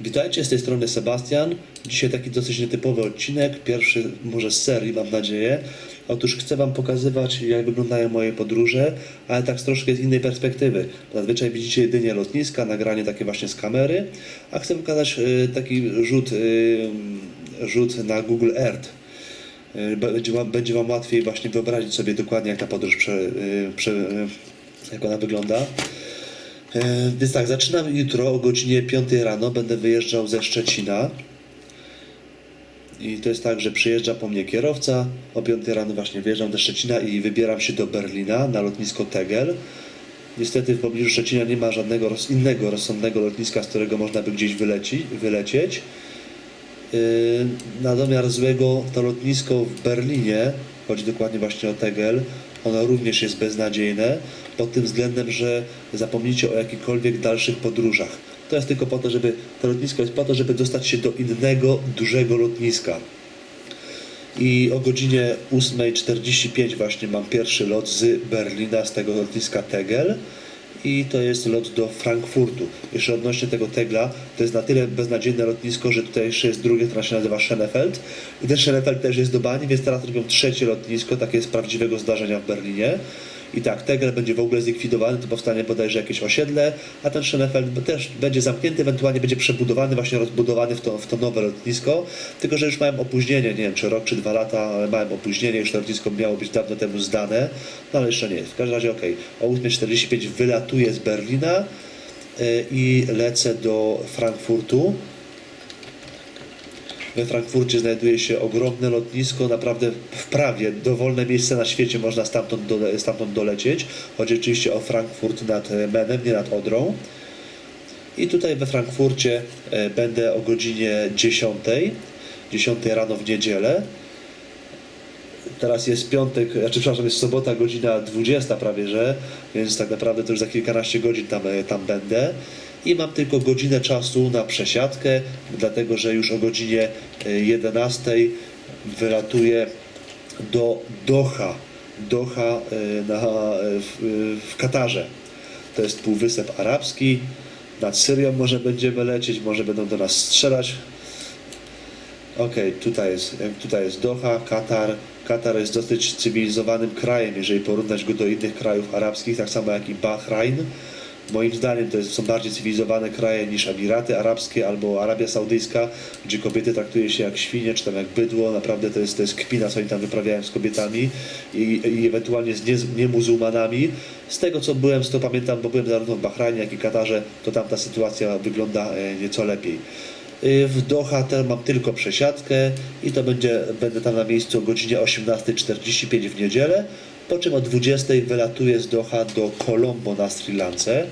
Witajcie, z tej strony Sebastian. Dzisiaj taki dosyć nietypowy odcinek, pierwszy może z serii, mam nadzieję. Otóż chcę Wam pokazywać, jak wyglądają moje podróże, ale tak z troszkę z innej perspektywy. Zazwyczaj widzicie jedynie lotniska, nagranie takie właśnie z kamery, a chcę pokazać y, taki rzut, y, rzut na Google Earth. Y, Będzie wam, będzie wam łatwiej właśnie wyobrazić sobie dokładnie, jak ta podróż, prze, prze, jak ona wygląda. E, Więc tak, zaczynam jutro o godzinie 5 rano. Będę wyjeżdżał ze Szczecina. I to jest tak, że przyjeżdża po mnie kierowca. O 5 rano właśnie wyjeżdżam do Szczecina i wybieram się do Berlina na lotnisko Tegel. Niestety w pobliżu Szczecina nie ma żadnego innego rozsądnego lotniska, z którego można by gdzieś wyleci, wylecieć. Yy, na domiar złego to lotnisko w Berlinie, chodzi dokładnie właśnie o Tegel, ono również jest beznadziejne pod tym względem, że zapomnijcie o jakichkolwiek dalszych podróżach. To jest tylko po to, żeby to lotnisko jest po to, żeby dostać się do innego dużego lotniska. I o godzinie 8.45 właśnie mam pierwszy lot z Berlina, z tego lotniska Tegel. I to jest lot do Frankfurtu. Jeszcze odnośnie tego Tegla, to jest na tyle beznadziejne lotnisko, że tutaj jeszcze jest drugie, które się nazywa Schönefeld. I ten Schönefeld też jest do bani, więc teraz robią trzecie lotnisko, takie z prawdziwego zdarzenia w Berlinie. I tak, Tegel będzie w ogóle zlikwidowany, to powstanie bodajże jakieś osiedle, a ten Schönefeld też będzie zamknięty, ewentualnie będzie przebudowany, właśnie rozbudowany w to, w to nowe lotnisko, tylko że już mają opóźnienie, nie wiem czy rok, czy dwa lata, ale mają opóźnienie, już to lotnisko miało być dawno temu zdane, no ale jeszcze nie jest. W każdym razie okej, o 8.45 wylatuję z Berlina y, i lecę do Frankfurtu. We Frankfurcie znajduje się ogromne lotnisko, naprawdę w prawie dowolne miejsce na świecie można stamtąd, stamtąd dolecieć. Chodzi oczywiście o Frankfurt nad Menem, nie nad Odrą. I tutaj we Frankfurcie e, będę o godzinie 10, 10 rano w niedzielę. Teraz jest piątek, znaczy przepraszam, jest sobota, godzina 20 prawie, że, więc tak naprawdę to już za kilkanaście godzin tam, e, tam będę. I mam tylko godzinę czasu na przesiadkę, dlatego że już o godzinie e, 11 wylatuję do Doha. Doha e, na, e, w, w Katarze. To jest Półwysep Arabski. Nad Syrią może będziemy lecieć, może będą do nas strzelać. Okej, tutaj, jest, tutaj jest Doha, Katar. Katar jest dosyć cywilizowanym krajem, jeżeli porównać go do innych krajów arabskich, tak samo jak i Bahrain. Moim zdaniem to jest, są bardziej cywilizowane kraje niż Emiraty Arabskie albo Arabia Saudyjska, gdzie kobiety traktuje się jak świnie, czy tam jak bydło. Naprawdę to jest, to jest kpina, co oni tam wyprawiają z kobietami i, i ewentualnie z nie, niemuzułmanami. Z tego co byłem, z to pamiętam, bo byłem zarówno w Bahrajnie, jak i Katarze, to tam ta sytuacja wygląda e, nieco lepiej. Y, W Doha ten mam tylko przesiadkę i to będzie, będę tam na miejscu o godzinie 18.45 w niedzielę, po czym o 20.00 wylatuję z Doha do Colombo na Sri Lance.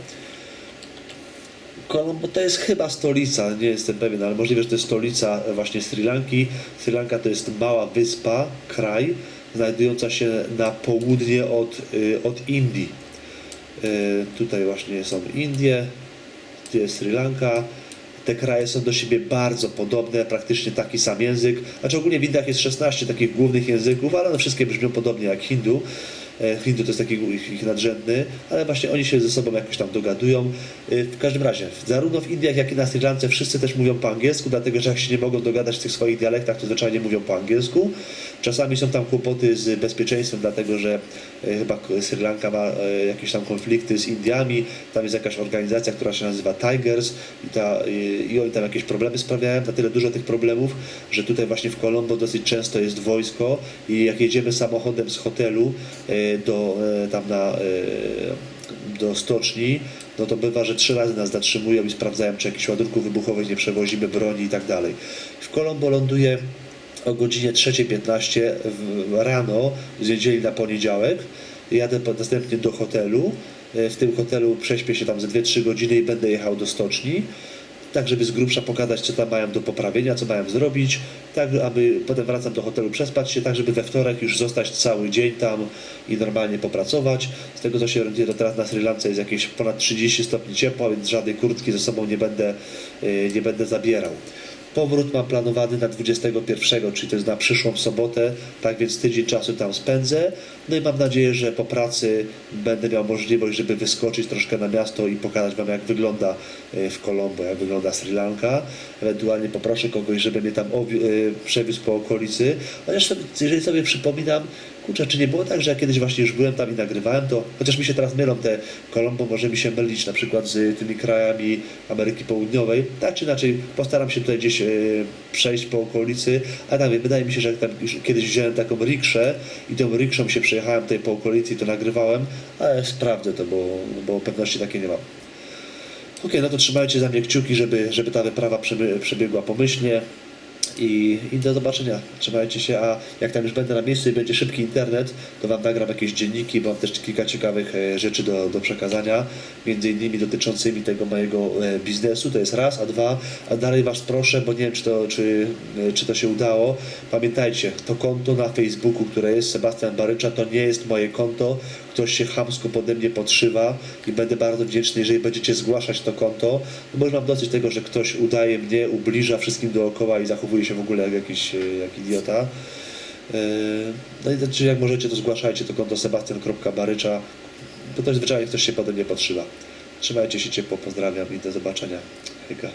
Colombo to jest chyba stolica, nie jestem pewien, ale możliwe, że to jest stolica właśnie Sri Lanki. Sri Lanka to jest mała wyspa, kraj, znajdująca się na południe od, y, od Indii. Y, Tutaj właśnie są Indie, tu jest Sri Lanka. Te kraje są do siebie bardzo podobne, praktycznie taki sam język. Znaczy ogólnie w Indiach jest 16 takich głównych języków, ale one wszystkie brzmią podobnie jak hindu. E, Hindu to jest taki ich, ich nadrzędny, ale właśnie oni się ze sobą jakoś tam dogadują. E, W każdym razie, zarówno w Indiach, jak i na Sri Lance wszyscy też mówią po angielsku, dlatego że jak się nie mogą dogadać w tych swoich dialektach, to zwyczajnie mówią po angielsku. Czasami są tam kłopoty z bezpieczeństwem, dlatego że e, chyba Sri Lanka ma jakieś tam konflikty z Indiami, tam jest jakaś organizacja, która się nazywa Tigers i, ta, i, oni tam jakieś problemy sprawiają, na tyle dużo tych problemów, że tutaj właśnie w Colombo dosyć często jest wojsko i jak jedziemy samochodem z hotelu do, e, tam na, e, do stoczni, no to bywa, że trzy razy nas zatrzymują i sprawdzają, czy jakichś ładunków wybuchowych nie przewozimy, broni i tak dalej. W Colombo ląduję o godzinie 3.15 w- rano z niedzieli na poniedziałek. Jadę następnie do hotelu. E, W tym hotelu prześpię się tam ze 2-3 godziny i będę jechał do stoczni. Tak, żeby z grubsza pokazać, co tam mają do poprawienia, co mają zrobić. Tak, aby potem wracam do hotelu, przespać się, tak, żeby we wtorek już zostać cały dzień tam i normalnie popracować. Z tego, co się orientuję, to teraz na Sri Lance jest jakieś ponad 30 stopni ciepła, więc żadnej kurtki ze sobą nie będę, e, nie będę zabierał. Powrót mam planowany na 21, czyli to jest na przyszłą sobotę, tak więc tydzień czasu tam spędzę. No i mam nadzieję, że po pracy będę miał możliwość, żeby wyskoczyć troszkę na miasto i pokazać Wam, jak wygląda e, w Colombo, jak wygląda Sri Lanka. Ewentualnie poproszę kogoś, żeby mnie tam e, przewiózł po okolicy. Chociaż jeżeli sobie przypominam, kurczę, czy nie było tak, że ja kiedyś właśnie już byłem tam i nagrywałem to, chociaż mi się teraz mylą te Colombo, może mi się mylić na przykład z tymi krajami Ameryki Południowej. Tak czy inaczej, postaram się tutaj gdzieś e, przejść po okolicy, a tak, wydaje mi się, że tam już kiedyś wziąłem taką rikszę i tą rikszą się przejechałem tutaj po okolicy i to nagrywałem, ale sprawdzę to, bo, bo pewności takiej nie mam. Okej, no to trzymajcie za mnie kciuki, żeby, żeby ta wyprawa przebiegła pomyślnie. I, I do zobaczenia. Trzymajcie się, a jak tam już będę na miejscu i będzie szybki internet, to Wam nagram jakieś dzienniki, bo mam też kilka ciekawych e, rzeczy do, do przekazania, między innymi dotyczącymi tego mojego e, biznesu, to jest raz, a dwa, a dalej Was proszę, bo nie wiem, czy to, czy, e, czy to się udało. Pamiętajcie, to konto na Facebooku, które jest Sebastian Barycza, to nie jest moje konto, ktoś się chamsko pode mnie podszywa i będę bardzo wdzięczny, jeżeli będziecie zgłaszać to konto, bo już mam dosyć tego, że ktoś udaje mnie, ubliża wszystkim dookoła i zachowuje się w ogóle jak jakiś e, jak idiota. E, No i znaczy, jak możecie, to zgłaszajcie to konto sebastian.barycza, bo to zwyczajnie ktoś się pode mnie podszywa. Trzymajcie się ciepło, pozdrawiam i do zobaczenia. Hejka.